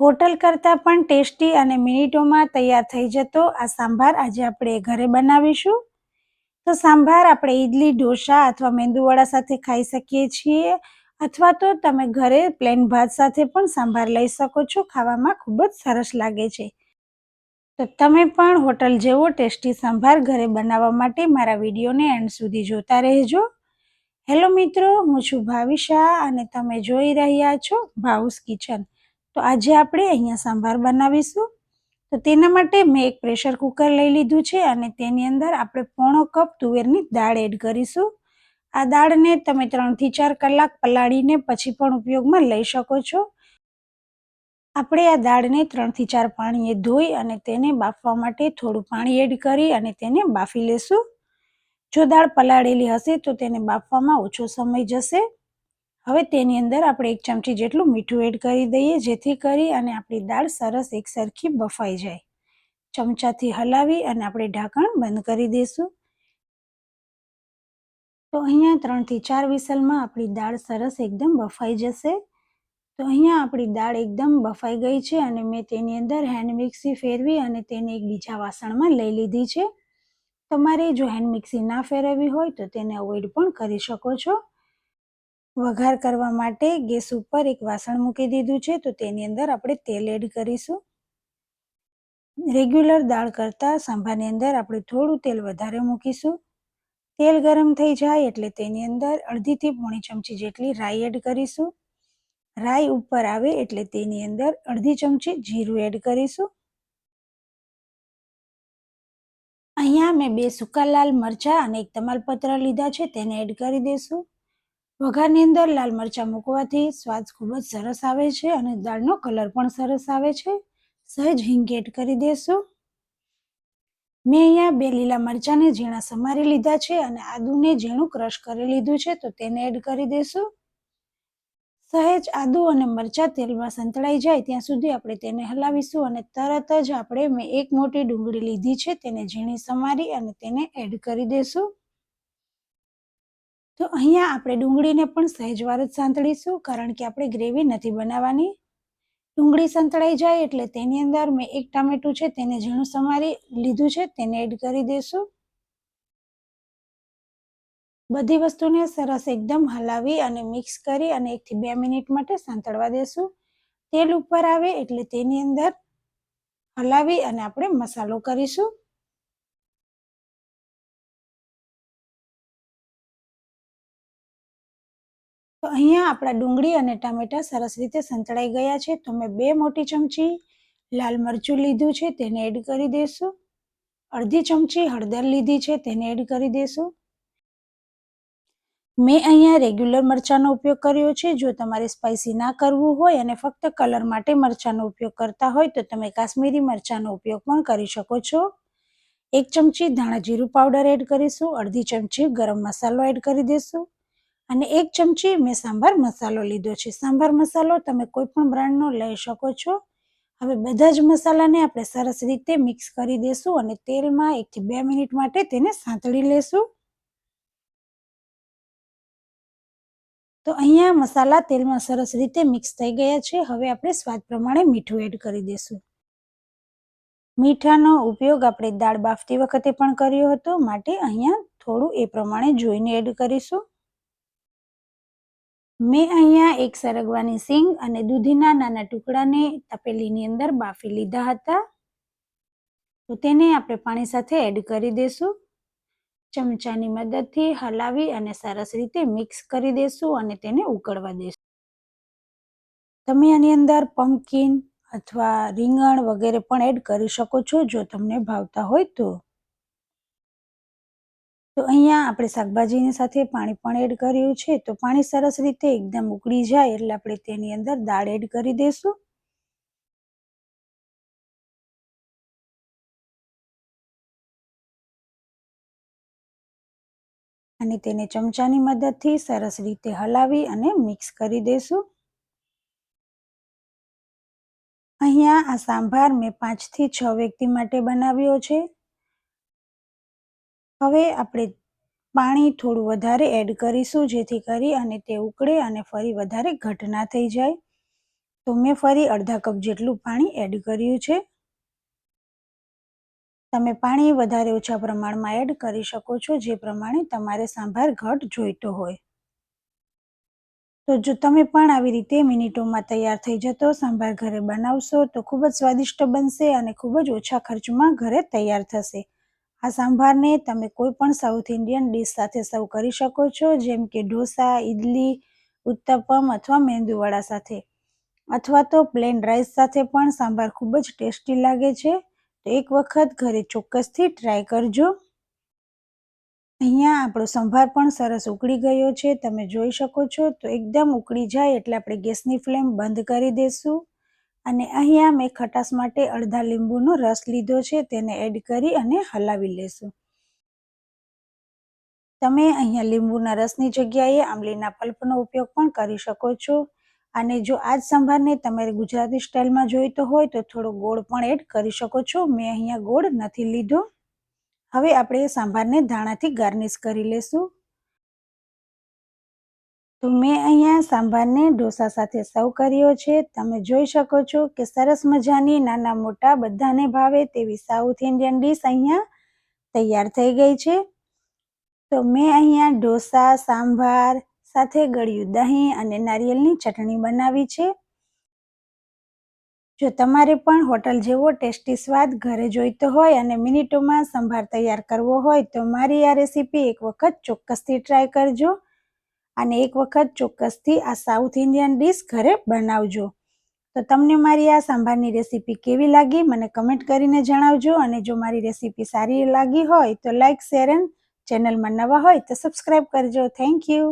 Hotel કરતાં પણ tasty અને મિનિટોમાં તૈયાર થઈ જતો આ સાંભાર આજે આપણે ઘરે બનાવીશું. તો સાંભાર આપણે ઈડલી, ઢોસા અથવા મેંદુવડા સાથે ખાઈ શકીએ છીએ અથવા તો તમે ઘરે પ્લેન ભાત સાથે પણ સાંભાર લઈ શકો છો. ખાવામાં ખૂબ જ સરસ લાગે છે. તો તમે પણ હોટલ જેવો ટેસ્ટી સાંભાર ઘરે બનાવવા માટે મારા વિડીયોને એન્ડ સુધી જોતા રહેજો. હેલો મિત્રો, હું છું ભાવિશા અને તમે જોઈ રહ્યા છો ભાઉસ કિચન. તો આજે આપણે અહીંયા સાંભાર બનાવીશું. તો તેના માટે મેં એક પ્રેશર કુકર લઈ લીધું છે અને તેની અંદર આપણે પોણો કપ તુવેરની દાળ એડ કરીશું. આ દાળને તમે ત્રણથી ચાર કલાક પલાળીને પછી પણ ઉપયોગમાં લઈ શકો છો. આપણે આ દાળને ત્રણથી ચાર પાણીએ ધોઈ અને તેને બાફવા માટે થોડું પાણી એડ કરી અને તેને બાફી લેશું. જો દાળ પલાળેલી હશે તો તેને બાફવામાં ઓછો સમય જશે. હવે તેની અંદર આપણે એક ચમચી જેટલું મીઠું એડ કરી દઈએ, જેથી કરી અને આપણી દાળ સરસ એક સરખી બફાઈ જાય. ચમચાથી હલાવી અને આપણે ઢાંકણ બંધ કરી દઈશું. તો અહીંયા ત્રણથી ચાર વિસલમાં આપણી દાળ સરસ એકદમ બફાઈ જશે. તો અહીંયા આપણી દાળ એકદમ બફાઈ ગઈ છે અને મેં તેની અંદર હેન્ડ મિક્સી ફેરવી અને તેને એક બીજા વાસણમાં લઈ લીધી છે. તમારે જો હેન્ડ મિક્સી ના ફેરવવી હોય તો તેને અવોઇડ પણ કરી શકો છો. વઘાર કરવા માટે ગેસ ઉપર એક વાસણ મૂકી દીધું છે. તો તેની અંદર આપણે તેલ એડ કરીશું. રેગ્યુલર દાળ કરતાં સાંભારની અંદર આપણે થોડું તેલ વધારે મૂકીશું. તેલ ગરમ થઈ જાય એટલે તેની અંદર અડધીથી પોણી ચમચી જેટલી રાઈ એડ કરીશું. રાઈ ઉપર આવે એટલે તેની અંદર અડધી ચમચી જીરું એડ કરીશું. અહીંયા મેં બે સૂકા લાલ મરચાં અને એક તમાલપત્ર લીધા છે, તેને એડ કરી દઈશું વઘારની અંદર લાલ મરચાં મૂકવાથી સ્વાદ ખૂબ જ સરસ આવે છે અને દાળનો કલર પણ સરસ આવે છે. સહેજ હિંગ એડ કરી દેશું. મેં અહીંયા બે લીલા મરચાંને ઝીણા સમારી લીધા છે અને આદુને ઝીણું ક્રશ કરી લીધું છે તો તેને એડ કરી દઈશું સહેજ આદુ અને મરચાં તેલમાં સંતળાઈ જાય ત્યાં સુધી આપણે તેને હલાવીશું અને તરત જ આપણે મેં એક મોટી ડુંગળી લીધી છે તેને ઝીણી સમારી અને તેને એડ કરી દઈશું તો અહીંયા આપણે ડુંગળીને પણ સહેજવાર જ સાંતળીશું, કારણ કે આપણે ગ્રેવી નથી બનાવવાની. ડુંગળી સંતળાઈ જાય એટલે તેની અંદર મેં એક ટામેટું છે, તેને ઝીણું સમારી લીધું છે, તેને એડ કરી દેશું. બધી વસ્તુને સરસ એકદમ હલાવી અને મિક્સ કરી અને એકથી બે મિનિટ માટે સાંતળવા દેશું. તેલ ઉપર આવે એટલે તેની અંદર હલાવી અને આપણે મસાલો કરીશું. તો અહીંયા આપણા ડુંગળી અને ટામેટા સરસ રીતે સંતળાઈ ગયા છે. તો મેં બે મોટી ચમચી લાલ મરચું લીધું છે, તેને એડ કરી દઈશું અડધી ચમચી હળદર લીધી છે, તેને એડ કરી દઈશું મેં અહીંયા રેગ્યુલર મરચાંનો ઉપયોગ કર્યો છે. જો તમારે સ્પાઇસી ના કરવું હોય અને ફક્ત કલર માટે મરચાંનો ઉપયોગ કરતા હોય, તો તમે કાશ્મીરી મરચાંનો ઉપયોગ પણ કરી શકો છો. એક ચમચી ધાણા જીરું પાવડર એડ કરીશું. અડધી ચમચી ગરમ મસાલો એડ કરી દઈશું અને એક ચમચી મેં સાંભાર મસાલો લીધો છે. સાંભાર મસાલો તમે કોઈ પણ બ્રાન્ડનો લઈ શકો છો. હવે બધા જ મસાલાને આપણે સરસ રીતે મિક્સ કરી દઈશું અને તેલમાં એકથી બે મિનિટ માટે તેને સાંતળી લેશું. તો અહીંયા મસાલા તેલમાં સરસ રીતે મિક્સ થઈ ગયા છે. હવે આપણે સ્વાદ પ્રમાણે મીઠું એડ કરી દઈશું મીઠાનો ઉપયોગ આપણે દાળ બાફતી વખતે પણ કર્યો હતો. માટે અહીંયા થોડું એ પ્રમાણે જોઈને એડ કરીશું. મેં અહીંયા એક સરગવાની સિંગ અને દૂધીના નાના ટુકડાને તપેલીની અંદર બાફી લીધા હતા. તો તેને આપણે પાણી સાથે એડ કરી દઈશું ચમચાની મદદથી હલાવી અને સરસ રીતે મિક્સ કરી દઈશું અને તેને ઉકળવા દઈશું તમે આની અંદર પમ્પકિન અથવા રીંગણ વગેરે પણ એડ કરી શકો છો જો તમને ભાવતા હોય તો. તો અહીંયા આપણે શાકભાજીની સાથે પાણી પણ એડ કર્યું છે. તો પાણી સરસ રીતે એકદમ ઉકળી જાય એટલે આપણે તેની અંદર દાળ એડ કરી દઈશું. અને તેને ચમચાની મદદથી સરસ રીતે હલાવી અને મિક્સ કરી દઈશું. અહીંયા આ સાંભાર મેં પાંચથી છ વ્યક્તિ માટે બનાવ્યો છે. હવે આપણે પાણી થોડું વધારે એડ કરીશું, જેથી કરી અને તે ઉકળે અને ફરી વધારે ઘટ થઈ જાય. તો મેં ફરી અડધા કપ જેટલું પાણી એડ કર્યું છે. તમે પાણી વધારે ઓછા પ્રમાણમાં એડ કરી શકો છો, જે પ્રમાણે તમારે સાંભાર ઘટ જોઈતો હોય. તો જો તમે પણ આવી રીતે મિનિટોમાં તૈયાર થઈ જતો, સાંભાર ઘરે બનાવશો, તો ખૂબ જ સ્વાદિષ્ટ બનશે અને ખૂબ જ ઓછા ખર્ચમાં ઘરે તૈયાર થશે. આ સાંભારને તમે કોઈ પણ સાઉથ ઇન્ડિયન ડીશ સાથે સર્વ કરી શકો છો, જેમ કે ઢોસા ઇડલી ઉત્તપમ અથવા મેંદુવડા સાથે. અથવા તો પ્લેન રાઈસ સાથે પણ સાંભાર ખૂબ જ ટેસ્ટી લાગે છે. તો એક વખત ઘરે ચોક્કસથી ટ્રાય કરજો. અહીંયા આપણો સંભાર પણ સરસ ઉકળી ગયો છે. તમે જોઈ શકો છો, તો એકદમ ઉકળી જાય એટલે આપણે ગેસની ફ્લેમ બંધ કરી દઈશું અને અહીંયા મેં ખટાશ માટે અડધા લીંબુનો રસ લીધો છે, તેને એડ કરી અને હલાવી લેશું. તમે અહીંયા લીંબુના રસની જગ્યાએ આંબલીના પલ્પનો ઉપયોગ પણ કરી શકો છો. અને જો આ જ સંભારને તમારે ગુજરાતી સ્ટાઇલમાં જોઈતો હોય તો થોડો ગોળ પણ એડ કરી શકો છો. મેં અહીંયા ગોળ નથી લીધો. હવે આપણે સાંભારને ધાણાથી ગાર્નિશ કરી લેશું. તો મેં અહીંયા સાંભારને ઢોસા સાથે સર્વ કર્યો છે. તમે જોઈ શકો છો કે સરસ મજાની નાના મોટા બધાને ભાવે તેવી સાઉથ ઇન્ડિયન ડીશ અહીંયા તૈયાર થઈ ગઈ છે. તો મેં અહીંયા ઢોસા, સાંભાર સાથે ગળ્યું દહીં અને નારિયેળની ચટણી બનાવી છે. જો તમારે પણ હોટલ જેવો ટેસ્ટી સ્વાદ ઘરે જોઈતો હોય અને મિનિટોમાં સંભાર તૈયાર કરવો હોય તો મારી આ રેસીપી એક વખત ચોક્કસથી ટ્રાય કરજો. અને એક વખત ચોક્કસથી આ સાઉથ ઇન્ડિયન ડીશ ઘરે બનાવજો. તો તમને મારી આ સાંભારની રેસીપી કેવી લાગી મને કમેન્ટ કરીને જણાવજો અને જો મારી રેસીપી સારી લાગી હોય તો લાઇક શેર એન્ડ ચેનલમાં નવા હોય તો સબસ્ક્રાઈબ કરજો. Thank you